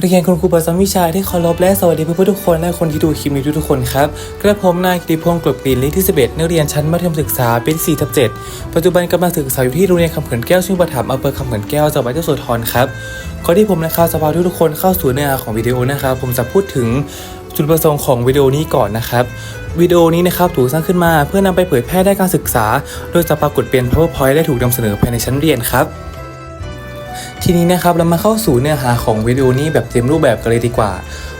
เรียนคุณครูประจำวิชาที่เคารพและสวัสดีเพื่อนๆทุกคนและคนที่ดูคลิปนี้ทุกคนครับ กระผมนายกิติพงศ์กลบกลิ่นเลขที่ 11 นักเรียนชั้นมัธยมศึกษาปีที่4ทับ7ปัจจุบันกำลังศึกษาอยู่ที่โรงเรียนคำเขินแก้วชื่อประถมอำเภอคำเขินแก้วจังหวัดยโสธรครับก่อนที่ผมนะครับจะพาทุกๆคนเข้าสู่เนื้อหาของวิดีโอนะครับผมจะพูดถึงจุดประสงค์ของวิดีโอนี้ก่อนนะครับวิดีโอนี้นะครับถูกสร้างขึ้นมาเพื่อนำไปเผยแพร่ได้านการศึกษา โดยจะปรากฏเป็น powerpoint และถูกนำเสนอภายในชั้นเรียนครับ ทีนี้นะครับเรามาเข้าสู่เนื้อหาของวิดีโอนี้แบบเต็มรูปแบบกันเลยดีกว่า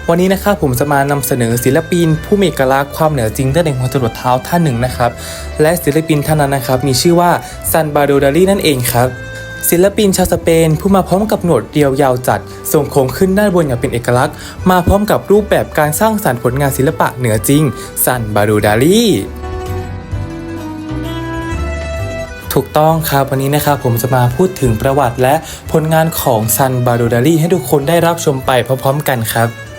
วันนี้นะครับผมจะมานำเสนอศิลปิน ผู้มีเอกลักษณ์ความเหนือจริงตั้งแต่หัวจรดเท้าท่านหนึ่งนะครับและศิลปินท่านนั้นนะครับมีชื่อว่าซันบาโดดารีนั่นเองครับศิลปินชาวสเปนผู้มาพร้อมกับหนวดเรียวยาวจัดทรงโค้งขึ้นด้านบนอย่างเป็นเอกลักษณ์ มาพร้อมกับรูปแบบการสร้างสรรค์ผลงานศิลปะเหนือจริงซันบาโดดารี ถูกต้องครับวันนี้นะครับผมจะมาพูดถึงประวัติและผลงานของซันบาโดดารีให้ทุกคนได้รับชมไปพร้อมๆกันครับ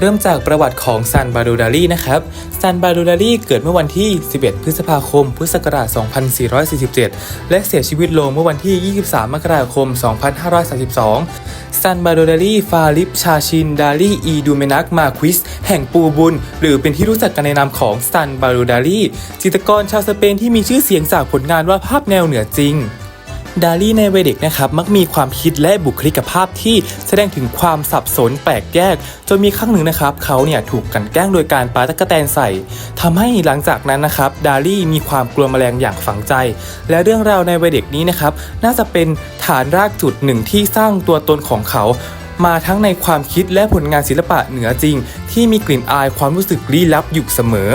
เริ่มจากประวัติของซันบาโดดารีนะครับซันบาโดดารีเกิดเมื่อวันที่ 11 พฤษภาคม พุทธศักราช 2447 และเสียชีวิตลงเมื่อวันที่ 23 มกราคม 2532 ซันบาโดดารีฟาลิปชาชิน ดารีอีดูเมนักมาควิส แห่งปูบุญ หรือเป็นที่รู้จักกันในนามของซันบาโดดารีจิตรกรชาวสเปนที่มีชื่อเสียงจากผลงานวาดภาพแนวเหนือจริง ดาลี่ในวัยเด็กนะครับมักมีความคิดและบุคลิกภาพที่แสดงถึงความสับสนแปลกแยกจนมีครั้งหนึ่งนะครับเขาเนี่ยถูกกันแกล้งโดยการปาตะกแตนใส่ทำให้หลังจากนั้นนะครับดาลี่มีความกลัวแมลงอย่างฝังใจ และเรื่องราวในวัยเด็กนี้นะครับน่าจะเป็นฐานรากจุดหนึ่งที่สร้างตัวตนของเขามาทั้งในความคิดและผลงานศิลปะเหนือจริง ที่มีกลิ่นอายความรู้สึกลี้ลับอยู่เสมอ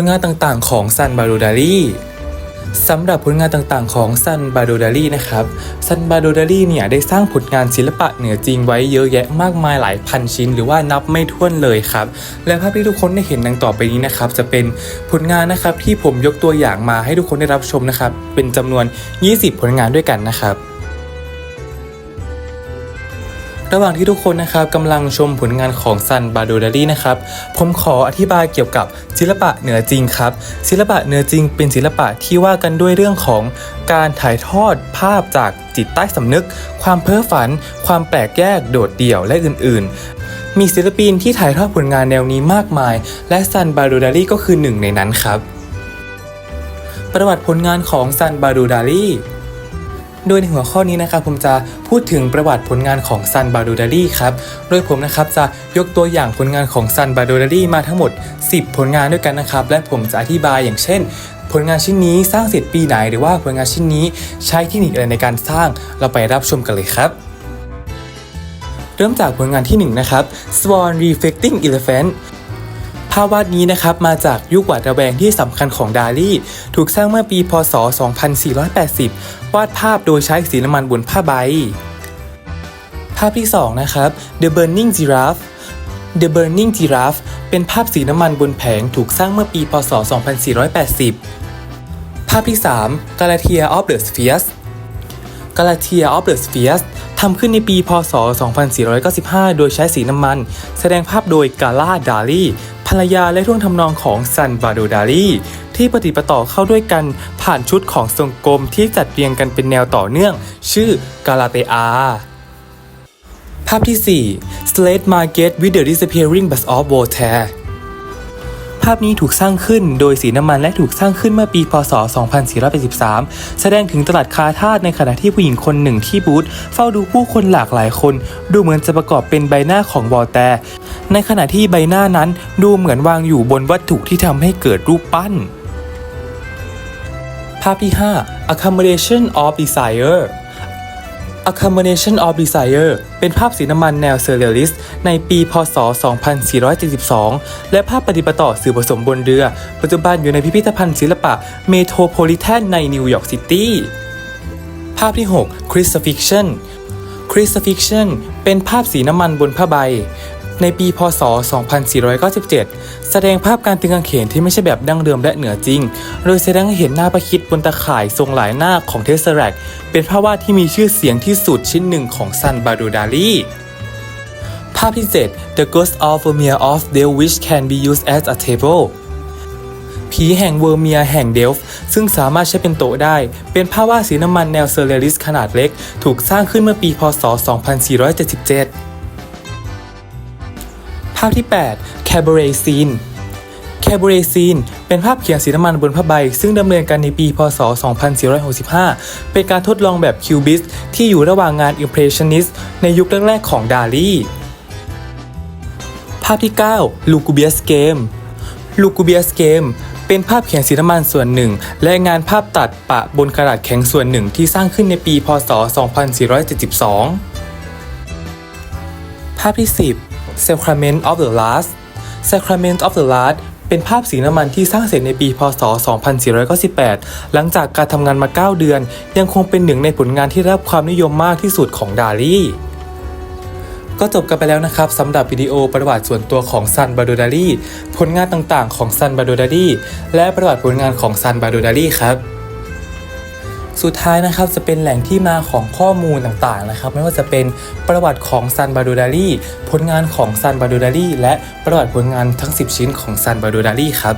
ลงานต่างๆ ของซันบาโดดารีสำหรับผลงานต่างๆ ของซันบาโดดารีนะครับซันบาโดดารีเนี่ยได้สร้างผลงานศิลปะเหนือจริงไว้เยอะแยะมากมายหลายพันชิ้น หรือว่านับไม่ถ้วนเลยครับ และภาพที่ทุกคนได้เห็นดังต่อไปนี้นะครับ จะเป็นผลงานนะครับที่ผมยกตัวอย่างมาให้ทุกคนได้รับชมนะครับ เป็นจำนวน 20 ผลงานด้วยกันนะครับ ระหว่างที่ทุกคนนะครับกำลังชมผลงานของซันบาโดดารีนะครับ ผมขออธิบายเกี่ยวกับศิลปะเหนือจริงครับ ศิลปะเหนือจริงเป็นศิลปะที่ว่ากันด้วยเรื่องของการถ่ายทอดภาพจากจิตใต้สำนึก ความเพ้อฝัน ความแปลกแยกโดดเดี่ยวและอื่นๆ มีศิลปินที่ถ่ายทอดผลงานแนวนี้มากมาย และซันบาโดดารีก็คือหนึ่งในนั้นครับ ประวัติผลงานของซันบาโดดารี โดยในหัวข้อนี้นะครับผมจะพูดถึงประวัติผลงานของซันบาโดดารีครับ โดยผมนะครับจะยกตัวอย่างผลงานของซันบาโดดารีมาทั้งหมด 10 ผลงานด้วยกันนะครับ และผมจะอธิบายอย่างเช่น ผลงานชิ้นนี้สร้างเสร็จปีไหนหรือว่าผลงานชิ้นนี้ใช้เทคนิคอะไรในการสร้างเราไปรับชมกันเลยครับเริ่มจากผลงานที่1นะครับ Swan Reflecting Elephant าพวาดนี้นะครับมาจากยุคหวาดระแวงที่สำคัญของดาลี่ ถูกสร้างเมื่อปีพศ 2480 วาดภาพโดยใช้สีน้ำมันบนผ้าใบ ภาพที่ 2 นะครับ The Burning Giraffe The Burning Giraffe เป็นภาพสีน้ำมันบนแผงถูกสร้างเมื่อปีพศ 2480 ภาพที่ 3 Galatea of the Spheres Galatea of the Spheres ทำขึ้นในปี พศ 2495 โดยใช้สีน้ำมัน แสดงภาพโดยกาลาดาลี รรยาและท่วงทำนองของซันบาโดดาลีที่ปฏิปต่อเข้าด้วยกันผ่านชุดของทรงกลมที่จัดเรียงกันเป็นแนวต่อเนื่อง ชื่อกาลาเตอาภาพที่ 4 Slate Market with the Disappearing Bus of Voltaire ภาพนี้ถูกสร้างขึ้นโดยสีน้ำมันและถูกสร้างขึ้นเมื่อปี พศ 2483 แสดงถึงตลาดคาทาสในขณะที่ผู้หญิงคนหนึ่งที่บูธเฝ้าดูผู้คนหลากหลายคน ดูเหมือนจะประกอบเป็นใบหน้าของวอลแตร์ในขณะที่ใบหน้านั้นดูเหมือนวางอยู่บนวัตถุที่ทำให้เกิดรูปปั้น ภาพที่ 5 accommodation of desire Accommodation of Desire เป็นภาพสีน้ำมันแนวเซอร์เรียลิสต์ในปีพศ 2472 และภาพปฏิปต่อสื่อผสมบนเรือ ปัจจุบันอยู่ในพิพิธภัณฑ์ศิลปะเมโทรโพลิแทนในนิวยอร์กซิตี้ ภาพที่ 6 Crucifixion Crucifixion เป็นภาพสีน้ำมันบนผ้าใบ ในปีพศ 2497 แสดงภาพการตึงกางเขนที่ไม่ใช่แบบดั้งเดิมและเหนือจริง โดยแสดงให้เห็นหน้าประคิดบนตะข่ายทรงหลายหน้าของเทสเ r รกเป็นภาพวาดที่มีชื่อเสียงที่สุดชิ้นหนึ่งของซันบาโดดาลีภาพที่ 7 The Ghost of Vermeer of Dale which can be used as a table ผีแห่งเวอร์เมียแห่งเดลฟ์ซึ่งสามารถใช้เป็นโต๊ะได้ เป็นภาพวาดสีน้ำมันแนวเซอร์เรลิสขนาดเล็ก ถูกสร้างขึ้นเมื่อปีพศ 2477 ภาพที่ 8 Cabaret Scene Cabaret Scene เป็นภาพเขียนสีน้ำมันบนผ้าใบ ซึ่งดำเนินการในปี พศ 2465 เป็นการทดลองแบบคิวบิสที่อยู่ระหว่างงาน Impressionist ในยุคแรกๆของดาลีภาพที่9 Lugubrious Game Lugubrious Game เป็นภาพเขียนสีน้ำมันส่วนหนึ่ง และงานภาพตัดปะบนกระดาษแข็งส่วนหนึ่งที่สร้างขึ้นในปี พศ 2472 ภาพที่ 10 Sacrament of the Last Sacrament of the Last เป็นภาพสีน้ำมันที่สร้างเสร็จในปีพศ 2498 หลังจากการทำงานมา 9 เดือน ยังคงเป็นหนึ่งในผลงานที่ได้รับความนิยมมากที่สุดของดาลี่ก็จบกันไปแล้วนะครับสำหรับวิดีโอประวัติส่วนตัวของซันบาโดดารีผลงานต่างๆของซันบาโดดารีและประวัติผลงานของซันบาโดดารีครับ สุดท้ายนะครับจะเป็นแหล่งที่มาของข้อมูลต่างๆนะครับ ไม่ว่าจะเป็นประวัติของซันบาโดดารีผลงานของซันบาโดดารีและประวัติผลงานทั้ง 10 ชิ้นของซันบาโดดารีครับ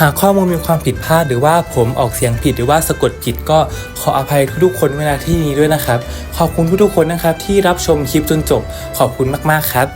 หากข้อมูลมีความผิดพลาดหรือว่าผมออกเสียงผิดหรือว่าสะกดผิดก็ขออภัยทุกๆคนเวลาที่นี้ด้วยนะครับ ขอบคุณทุกๆคนนะครับที่รับชมคลิปจนจบ ขอบคุณมากๆครับ